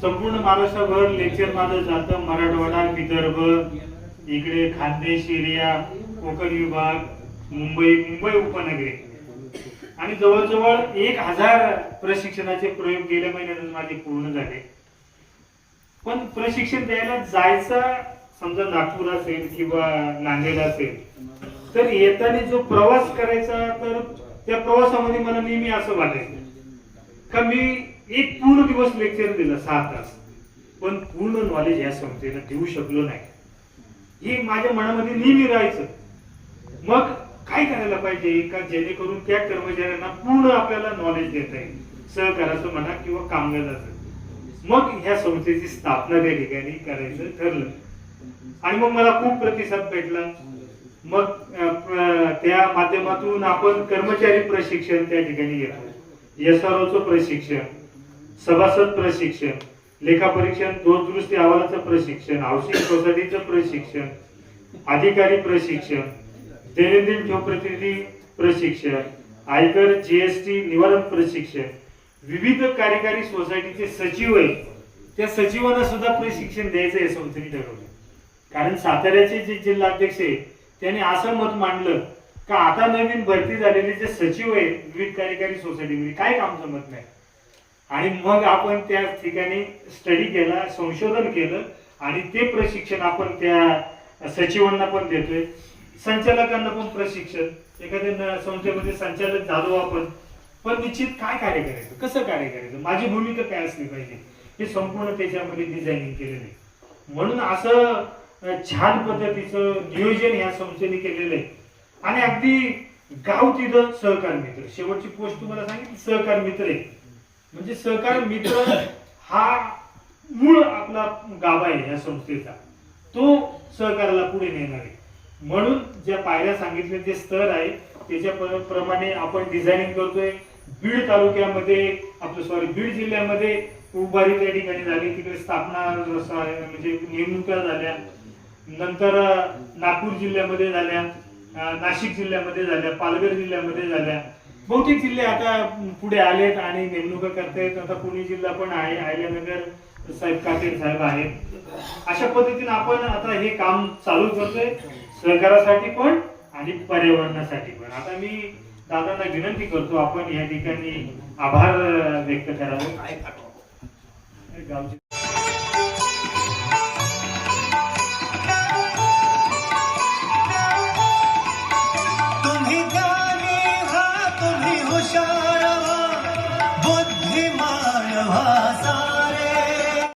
संपूर्ण महाराष्ट्रभर लेक्चर माझं जातं. मराठवाडा विदर्भ इकडे खानदेश एरिया कोकण विभाग मुंबई मुंबई उपनगरी. आणि जवळजवळ एक हजार प्रशिक्षणाचे प्रयोग गेल्या महिन्यातच माझे पूर्ण झाले. पण प्रशिक्षण द्यायला जायचं समजा नागपूर असेल किंवा नांदेड असेल तर येताना जो प्रवास करायचा तर त्या प्रवासामध्ये मला नेहमी असं वाटायचं. का मी एक पूर्ण दिवस लेक्चर दिलं सहा तास. पण पूर्ण नॉलेज या संस्थेला देऊ शकलो नाही. हे माझ्या मनामध्ये नेहमी राहायचं. मग काय करायला पाहिजे? का जेणेकरून त्या कर्मचाऱ्यांना पूर्ण आपल्याला नॉलेज देता येईल? सहकाराचं म्हणा किंवा कामगाराचं. मग ह्या संस्थेची स्थापना त्या ठिकाणी करायचं ठरलं. आणि मग मला खूप प्रतिसाद भेटला. मग त्या माध्यमातून आपण कर्मचारी प्रशिक्षण त्या ठिकाणी घेतो ओचं प्रशिक्षण. सभासद प्रशिक्षण लेखापरीक्षण दोष अहवालाचं प्रशिक्षण हाऊसिंग सोसायटीचं प्रशिक्षण अधिकारी प्रशिक्षण दैनंदिन ठेव प्रतिनिधी प्रशिक्षण आयकर जीएसटी निवारण प्रशिक्षण विविध कार्यकारी सोसायटीचे सचिव आहे त्या सचिवांना सुद्धा प्रशिक्षण द्यायचं हे संस्थेने ठरवलं. कारण साताऱ्याचे जे जिल्हाध्यक्ष आहे त्यांनी असं मत मांडलं का आता नवीन भरती झालेले जे सचिव आहेत विविध कार्यकारी सोसायटीमध्ये काय काम जमत नाही? आणि मग आपण त्या ठिकाणी स्टडी केला संशोधन केलं आणि ते प्रशिक्षण आपण त्या सचिवांना पण देतोय. संचालकांना पण प्रशिक्षण. एखाद्या न- संस्थेमध्ये संचालक झालो आपण. पण निश्चित काय कार्य करायचं? कसं कार्य करायचं? माझी भूमिका काय असली पाहिजे? हे संपूर्ण त्याच्यामध्ये डिझायनिंग केलेलं आहे. म्हणून असं छान पद्धतीचं नियोजन या संस्थेने केलेलं आहे. आणि अगदी गाव तिथं सहकार मित्र. शेवटची पोस्ट तुम्हाला सांगितली सहकार मित्र आहे. म्हणजे सहकार मित्र हा मूळ आपला गाभा आहे या संस्थेचा. तो सहकाराला पुढे नेणार आहे. म्हणून ज्या पायऱ्या सांगितल्या जे स्तर आहे त्याच्या प्रमाणे आपण डिझायनिंग करतोय. बीड तालुक्यामध्ये आपलं सॉरी बीड जिल्ह्यामध्ये उभारी त्या ठिकाणी झाली. तिकडे स्थापना म्हणजे नेमणुका झाल्या. नंतर नागपूर जिल्ह्यामध्ये झाल्या. नाशिक जिल्ह्यामध्ये झाल्या. पालघर जिल्ह्यामध्ये झाल्या. बहुतेक जिल्हे आता पुढे आलेत आणि नेमणुका करतायत. आता पुणे जिल्हा पण आहे अहिल्यानगर साहेब काटे साहेब आहेत. अशा पद्धतीने आपण आता हे काम चालू करतोय सहकारासाठी पण आणि पर्यावरणासाठी पण. आता मी दादांना विनंती करतो आपण या ठिकाणी आभार व्यक्त करावं. गावचे